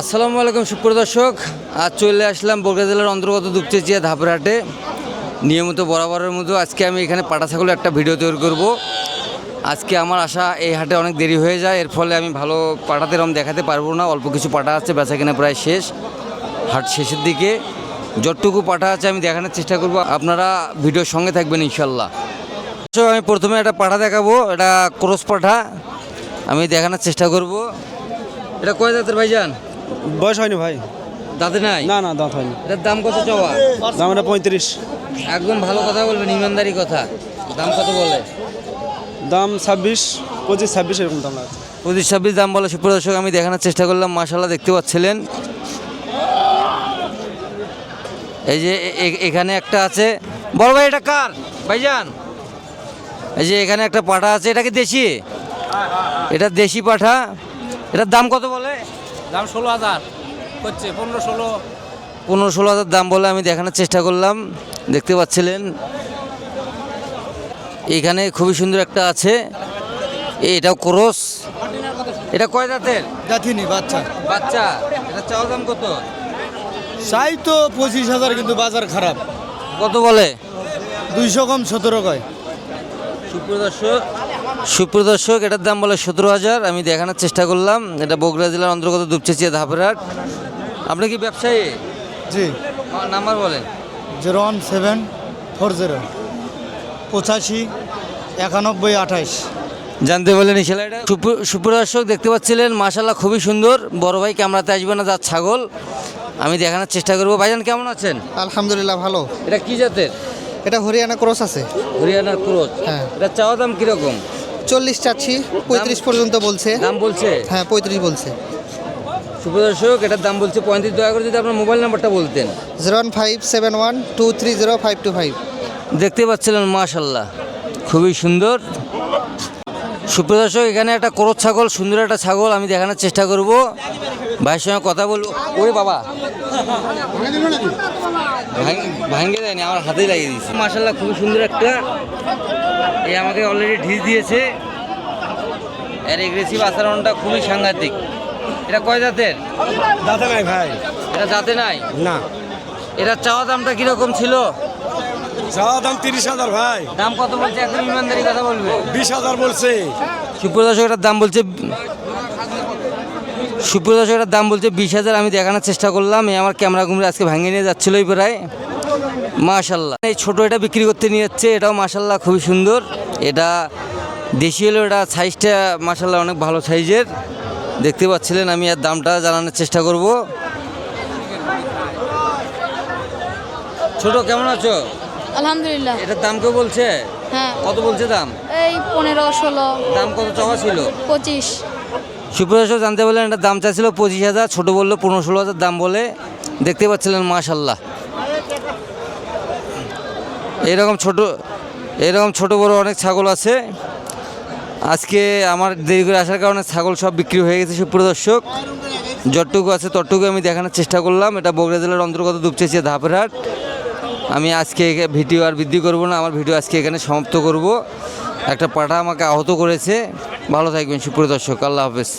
আসসালামু আলাইকুম, সুপ্রিয় দর্শক। আজ চলে আসলাম বগুড়া জেলার অন্তর্গত দুপচেচিয়া ধাপেরহাটে। নিয়মিত বরাবরের মতো আজকে আমি এখানে পাটা ছাগলের একটা ভিডিও তৈরি করব। আজকে আমার আশা, এই হাটে অনেক দেরি হয়ে যায়, এর ফলে আমি ভালো পাটাতে রম দেখাতে পারব না, অল্প কিছু পাটা আছে বেচা কিনা প্রায় শেষ। হাট শেষের দিকে যতটুকু পাঠা আছে আমি দেখানোর চেষ্টা করব, আপনারা ভিডিওর সঙ্গে থাকবেন ইনশাল্লাহ আমি প্রথমে একটা পাঠা দেখাবো, এটা ক্রস পাঠা আমি দেখানোর চেষ্টা করব। এটা কয় জাতের ভাইজান? বয়স হয়নি ভাই। দাঁতে নাই? না না দাঁত হয়নি। এটার দাম কত চাওয়া দাম এটা পঁয়ত্রিশ। একদম ভালো কথা বলবেন ইমানদারি কথা। দাম কত বলে? দাম ছাব্বিশ পঁচিশ ছাব্বিশ এরকম দাম আছে। পঁচিশ ছাব্বিশ দাম বলে সুপ্রদর্শক আমি দেখানোর চেষ্টা করলাম মাসাল্লাহ দেখতে পাচ্ছিলেন। এই যে এখানে একটা আছে। বড় ভাই এটা কার? ভাইজান। এই যে এখানে একটা পাঠা আছে এটা কি দেশি? এটা দেশি পাঠা। এটার দাম কত বলে? দাম ষোলো হাজার। হচ্ছে পনেরো ষোলো। পনেরো ষোলো হাজার দাম বলে আমি দেখানোর চেষ্টা করলাম। দেখতে পাচ্ছিলেন। এখানে খুবই সুন্দর একটা আছে। এটাও ক্রস। এটা কয় দাঁতের জাতিনি বাচ্চা। বাচ্চা। এটা চাওয়া দাম কত? চাই তো পঁচিশ হাজার কিন্তু বাজার খারাপ। কত বলে? দুইশো কম সতেরো কয়। সুপ্রদর্শক সুপ্রদর্শক এটার দাম বলে সতেরো হাজার। আমি দেখানোর চেষ্টা করলাম। এটা বগুড়া জেলার অন্তর্গত দুপচেচিয়া ধাপেরহাট। আপনি কি ব্যবসায়ী? জি। নাম্বার বলেন। Zero one seven four zero. পঁচাশি একানব্বই আঠাইশ জানতে বললেন এই সুপ্র- সুপ্রদর্শক দেখতে পাচ্ছিলেন মাশাল্লাহ খুবই সুন্দর। বড় ভাই ক্যামেরাতে আসবে না যার ছাগল। আমি দেখানোর চেষ্টা করব। ভাইজান কেমন আছেন? আলহামদুলিল্লাহ ভালো। এটা কি জাতের? এটা হরিয়ানা ক্রস আছে। হরিয়ানার ক্রোচ হ্যাঁ। এটা চাওয়া দাম কীরকম? চল্লিশ চাচ্ছি পঁয়ত্রিশ পর্যন্ত বলছে। দাম বলছে? হ্যাঁ পঁয়ত্রিশ বলছে। সুপ্রদর্শক এটার দাম বলছে পঁয়ত্রিশ। দয়া করে যদি আপনার মোবাইল নাম্বারটা বলতেন। Zero one five seven one two three zero five two five. দেখতে পাচ্ছিলেন মাশাল্লাহ। খুবই সুন্দর। সুপ্রদর্শক এখানে একটা করত ছাগল সুন্দর একটা ছাগল আমি দেখানোর চেষ্টা করব। ভাইয়ের সঙ্গে কথা বলব। ওরে বাবা। ভাঙ- ভাঙে দেয়নি আমার হাতেই লাগিয়ে দিয়েছে। মাশাল্লাহ খুবই সুন্দর একটা এই আমাকে অলরেডি ঢিস দিয়েছে। এর এগ্রেসিভ আচরণটা খুবই সাংঘাতিক। এটা কয় জাতের? দাঁতে নাই ভাই। এটা জাতে নাই? না। এটা চাওয়া দামটা কীরকম ছিল? চাওয়া দাম তিরিশ হাজার ভাই। দাম কত বলছে? এখন ইমানদারি কথা বলবে। বিশ হাজার বলছে। সুপ্রদর্শক এটার দাম বলছে সুপ্রদর্শক এটার দাম বলছে বিশ হাজার। আমি দেখানোর চেষ্টা করলাম। এই আমার ক্যামেরা ঘুমরে আজকে ভাঙিয়ে নিয়ে যাচ্ছিলোই প্রায় মাশাল্লাহ। এই ছোটো এটা বিক্রি করতে নিয়ে যাচ্ছে এটাও মাশাল্লাহ খুবই সুন্দর। এটা দেশি হলেও এটা সাইজটা মাশাল্লাহ অনেক ভালো সাইজের দেখতে পাচ্ছিলেন আমি আর দামটা জানানোর চেষ্টা করব। ছোট কেমন আছো? আলহামদুলিল্লাহ। এটার দাম কেউ বলছে? হ্যাঁ। কত বলছে দাম? এই পনেরো ষোলো। দাম কত চাওয়া ছিল? পঁচিশ। সুপ্রদর্শক জানতে বললেন এটা দাম চাইছিল পঁচিশ হাজার ছোটো বলল পনেরো ষোলো হাজার দাম বলে। দেখতে পাচ্ছিলেন মাশাল্লাহ। এরকম ছোট এরকম ছোট বড় অনেক ছাগল আছে। আজকে আমার দেরি করে আসার কারণে ছাগল সব বিক্রি হয়ে গেছে সুপ্রদর্শক যতটুকু আছে ততটুকু আমি দেখানোর চেষ্টা করলাম। এটা বগুড়া জেলার অন্তর্গত দুপচেছে ধাপেরহাট। আমি আজকে ভিডিও আর বৃদ্ধি করব না, আমার ভিডিও আজকে এখানে সমাপ্ত করব। একটা পাঠা আমাকে আহত করেছে। ভালো থাকবেন, সুপ্রিয় দর্শক, আল্লাহ হাফেজ।